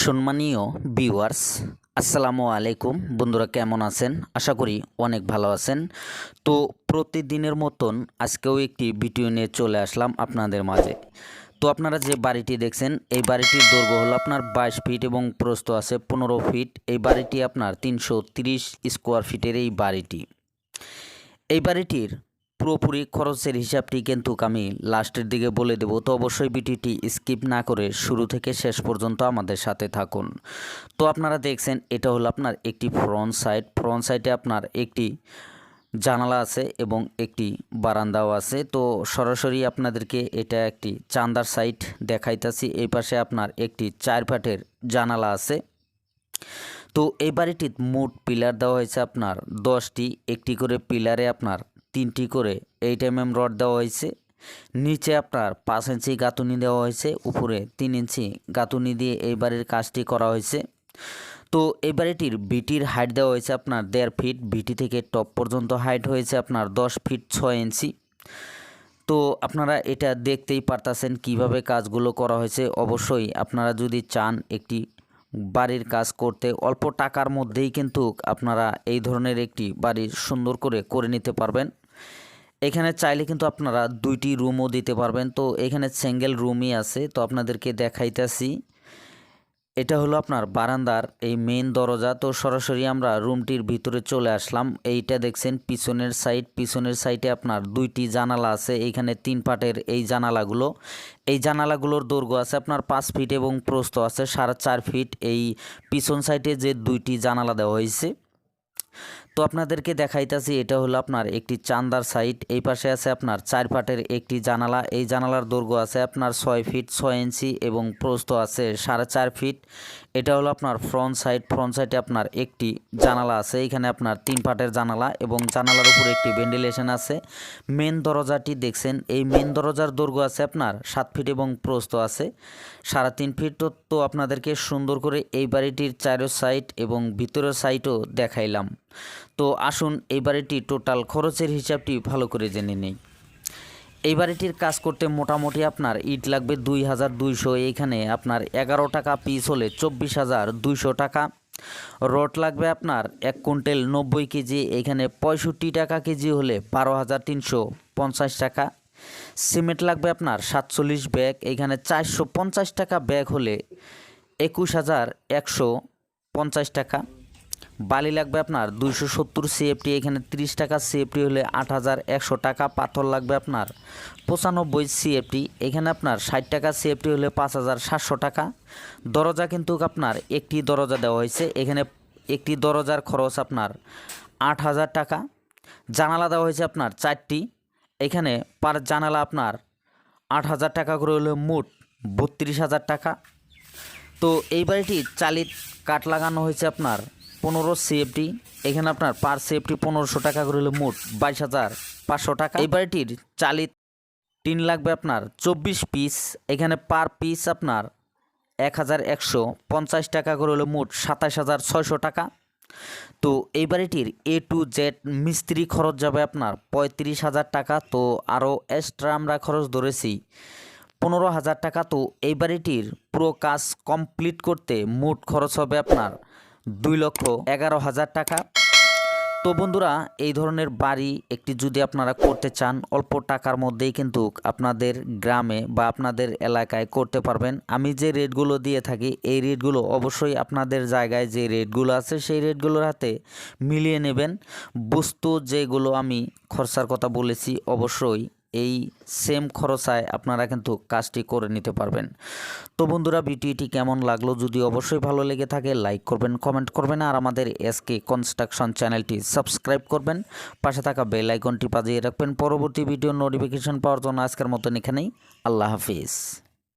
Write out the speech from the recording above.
সম্মানীয় ভিউয়ার্স আসসালামু আলাইকুম। বন্ধুরা, কেমন আছেন? আশা করি অনেক ভালো আছেন। তো প্রতিদিনের মতন আজকেও একটি ভিডিও নিয়ে চলে আসলাম আপনাদের মাঝে। তো আপনারা যে বাড়িটি দেখছেন, এই বাড়িটির দৈর্ঘ্য হলো আপনার বাইশ ফিট এবং প্রস্থ আছে পনেরো ফিট এই বাড়িটি আপনার তিনশো স্কোয়ার ফিটের এই বাড়িটি। এই বাড়িটির পুরোপুরি খরচের হিসাবটি কিন্তু আমি লাস্টের দিকে বলে দেব। তো অবশ্যই ভিডিওটি স্কিপ না করে শুরু থেকে শেষ পর্যন্ত আমাদের সাথে থাকুন। তো আপনারা দেখছেন, এটা হলো আপনার একটি ফ্রন্ট সাইড। ফ্রন্ট সাইডে আপনার একটি জানালা আছে এবং একটি বারান্দাও আছে। তো সরাসরি আপনাদেরকে এটা একটি চান্দার সাইড দেখাইতেছি। এই পাশে আপনার একটি চার ফাটের জানালা আছে। তো এই বাড়িটির মোট পিলার দেওয়া হয়েছে আপনার দশটি। একটি করে পিলারে আপনার তিনটি করে এইট এম এম রড দেওয়া হয়েছে। নিচে আপনার পাঁচ ইঞ্চি গাঁথুনি দেওয়া হয়েছে, উপরে তিন ইঞ্চি গাঁথুনি দিয়ে এই বাড়ির কাজটি করা হয়েছে। তো এই বাড়িটির বিটির হাইট দেওয়া হয়েছে আপনার দেড় ফিট বিটি থেকে টপ পর্যন্ত হাইট হয়েছে আপনার দশ ফিট ছয় ইঞ্চি। তো আপনারা এটা দেখতেই পারতাছেন কীভাবে কাজগুলো করা হয়েছে। অবশ্যই আপনারা যদি চান একটি বাড়ির কাজ করতে, অল্প টাকার মধ্যেই কিন্তু আপনারা এই ধরনের একটি বাড়ির সুন্দর করে করে নিতে পারবেন। এখানে চাইলে কিন্তু আপনারা দুইটি রুমও দিতে পারবেন। তো এখানে সিঙ্গেল রুমই আছে। তো আপনাদেরকে দেখাইতেছি। এটা হলো আপনার বারান্দার এই মেন দরজা। তো সরাসরি আমরা রুমটির ভিতরে চলে আসলাম। এইটা দেখছেন পিছনের সাইড পিছনের সাইডে আপনার দুইটি জানালা আছে। এইখানে তিন পাটের এই জানালাগুলো। এই জানালাগুলোর দৈর্ঘ্য আছে আপনার পাঁচ ফিট এবং প্রস্থ আছে সাড়ে চার ফিট এই পিছন সাইডে যে দুইটি জানালা দেওয়া হয়েছে। তো আপনাদেরকে দেখাইতেছি, এটা হলো আপনার একটি চান্দার সাইড এই পাশে আছে আপনার চার পাটের একটি জানালা। এই জানালার দৈর্ঘ্য আছে আপনার ছয় ফিট, ছয় ইঞ্চি এবং প্রস্থ আছে সাড়ে চার ফিট। এটা হলো আপনার ফ্রন্ট সাইড ফ্রন্ট সাইডে আপনার একটি জানালা আছে। এখানে আপনার তিন পাটের জানালা এবং জানালার উপরে একটি ভেন্টিলেশন আছে। মেন দরজাটি দেখছেন, এই মেন দরজার দৈর্ঘ্য আছে আপনার সাত ফিট এবং প্রস্থ আছে। সাড়ে তিন ফিট তো- তো আপনাদেরকে সুন্দর করে এই বাড়িটির চারো সাইড এবং ভিতরের সাইডও দেখাইলাম। তো আসুন এই বাড়িটি টোটাল খরচের হিসাবটি ভালো করে জেনে নেই। এই বাড়িটির কাজ করতে মোটামুটি আপনার ইট লাগবে দুই হাজার দুইশো। এইখানে আপনার এগারো টাকা পিস হলে চব্বিশ হাজার দুইশো টাকা। রড লাগবে আপনার এক কুইন্টাল নব্বই কেজি। এখানে পঁয়ষট্টি টাকা কেজি হলে বারো হাজার তিনশো পঞ্চাশ টাকা। সিমেন্ট লাগবে আপনার সাতচল্লিশ ব্যাগ। এখানে চারশো পঞ্চাশ টাকা ব্যাগ হলে একুশ হাজার একশো পঞ্চাশ টাকা। বালি লাগবে আপনার দুইশো সত্তর সিএফটি এখানে তিরিশ টাকা সিএফটি হলে আট হাজার একশো টাকা পাথর লাগবে আপনার। পঁচানব্বই সিএফটি এখানে আপনার ষাট টাকা সিএফটি হলে পাঁচ হাজার সাতশো টাকা। দরজা কিন্তু আপনার একটি দরজা দেওয়া হয়েছে, এখানে একটি দরজার খরচ আপনার আট হাজার টাকা। জানালা দেওয়া হয়েছে আপনার চারটি, এখানে পার জানালা আপনার আট হাজার টাকা করে হলে মোট বত্রিশ হাজার টাকা। তো এই বাড়িটি চালিত কাঠ লাগানো হয়েছে আপনার পনেরো সিএফটি এখানে আপনার পার সিএফটি পনেরোশো টাকা করে হলে মোট বাইশ হাজার পাঁচশো টাকা। এই বাড়িটির চালিত টিন লাগবে আপনার চব্বিশ পিস এখানে পার পিস আপনার এক হাজার একশো পঞ্চাশ টাকা করে হলে মোট সাতাশ হাজার ছয়শো টাকা। তো এই বাড়িটির এ টু জেড মিস্ত্রি খরচ যাবে আপনার পঁয়ত্রিশ হাজার টাকা। তো আরও এক্সট্রা আমরা খরচ ধরেছি পনেরো হাজার টাকা। তো এই বাড়িটির পুরো কাজ কমপ্লিট করতে মোট খরচ হবে আপনার দুই লক্ষ এগারো হাজার টাকা। তো বন্ধুরা, এই ধরনের বাড়ি একটি যদি আপনারা করতে চান, অল্প টাকার মধ্যেই কিন্তু আপনাদের গ্রামে বা আপনাদের এলাকায় করতে পারবেন। আমি যে রেটগুলো দিয়ে থাকি, এই রেটগুলো অবশ্যই আপনাদের জায়গায় যে রেটগুলো আছে, সেই রেটগুলোর হাতে মিলিয়ে নেবেন। বস্তু যেগুলো আমি খরচার কথা বলেছি, অবশ্যই এই সেম খরচায় আপনারা কিন্তু কাজটি করে নিতে পারবেন। তো বন্ধুরা, ভিডিওটি কেমন লাগল যদি অবশ্যই ভালো লেগে থাকে লাইক করবেন কমেন্ট করবেন, আর আমাদের এসকে কনস্ট্রাকশন চ্যানেলটি সাবস্ক্রাইব করবেন। পাশে থাকা বেল আইকনটি বাজিয়ে রাখবেন। পরবর্তী ভিডিও নোটিফিকেশন পাওয়ার জন্য আজকের মতন এখানেই। আল্লাহ হাফিজ।